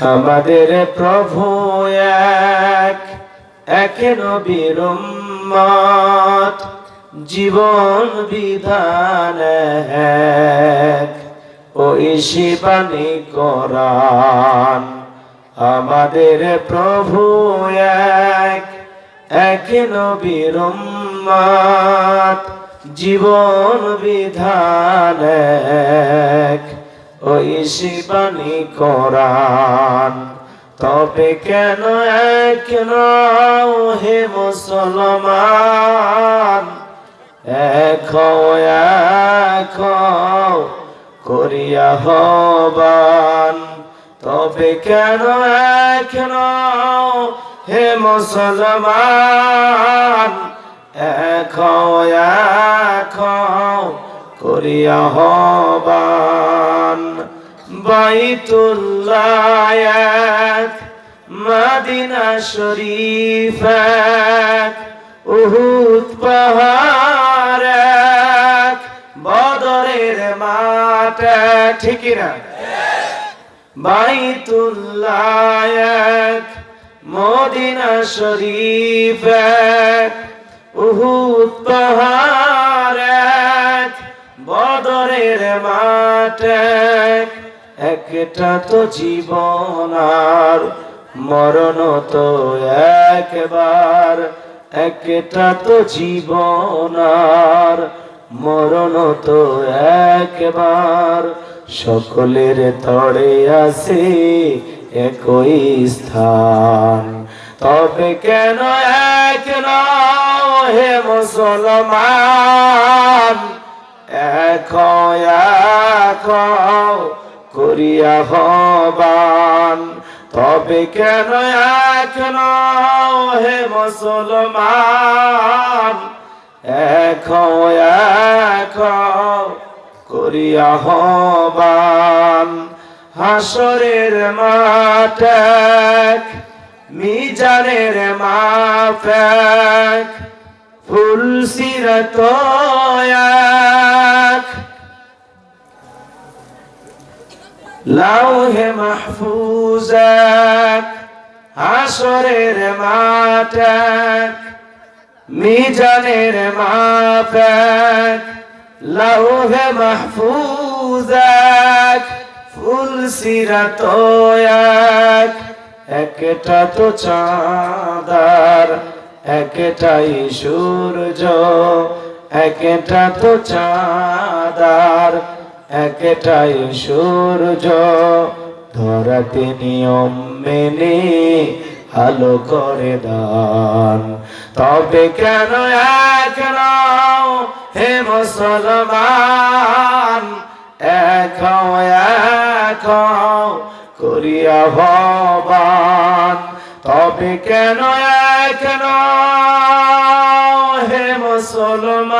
আমাদের প্রভু এক এক নবীর উম্মত, জীবন বিধান এক। ও ইসিবানি কোরআন, আমাদের প্রভু এক এক নবীর উম্মত, জীবন বিধান এক। ওই শিবানী কোরআন। তবে কেন এক হে মুসলমান? এক এক করিয়া হবান। তবে কেন এক হে মুসলমান? এক এক করিয়া হবান। বাইতুল্লাহ এক, মদিনা শরীফ উহুদ পাহাড় এক, বদরের মাঠ ঠিকই না বাইতুল্লাহ মদিনা শরীফ উহুদ পাহাড় বদরের মাঠ এক একটা তো জীবন আর মরণ তো একবার। একটা তো জীবন আর মরণ তো একবার। সকলের তড়ে আছে একই স্থান। তবে কেন এক হে মুসলমান? এক এক করিয়া হবান। তবে কেন এক হে মুসলমান? এক এক করিয়া হবান। হাসরের মাঠ এক মিজানের মাপ এক ফুল সিরত লাউহে মাহফুজ এক হাসরের মাঠ এক মিজানের মাপ এক লাউহে মাহফুজ এক ফুল সিরাত এক, একটা তো চাঁদার, একটাই সূর্য, একটা তো চাঁদার একটাই সূর্য, ধরাতে নিয়ম মেনে ভালো করে দান। তবে কেন এক হে মুসলমান? এক এক করিয়া ভবান তবে কেন এক হে মুসলমান?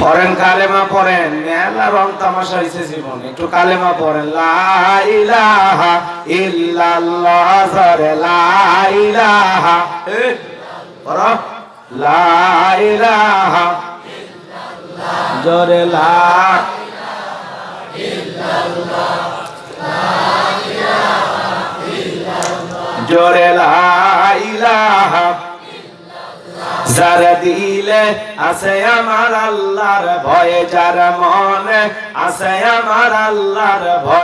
পড়েন, কালেমা পড়েন। মেলা রং তামাশা হয়েছে জীবন। একটু কালেমা পড়েন। লাইলাহা জরে লাইলাহা লা যারা দিলে আছে আমার আল্লাহর ভয়ে যারা মনে আছে আমার আল্লাহর ভয়।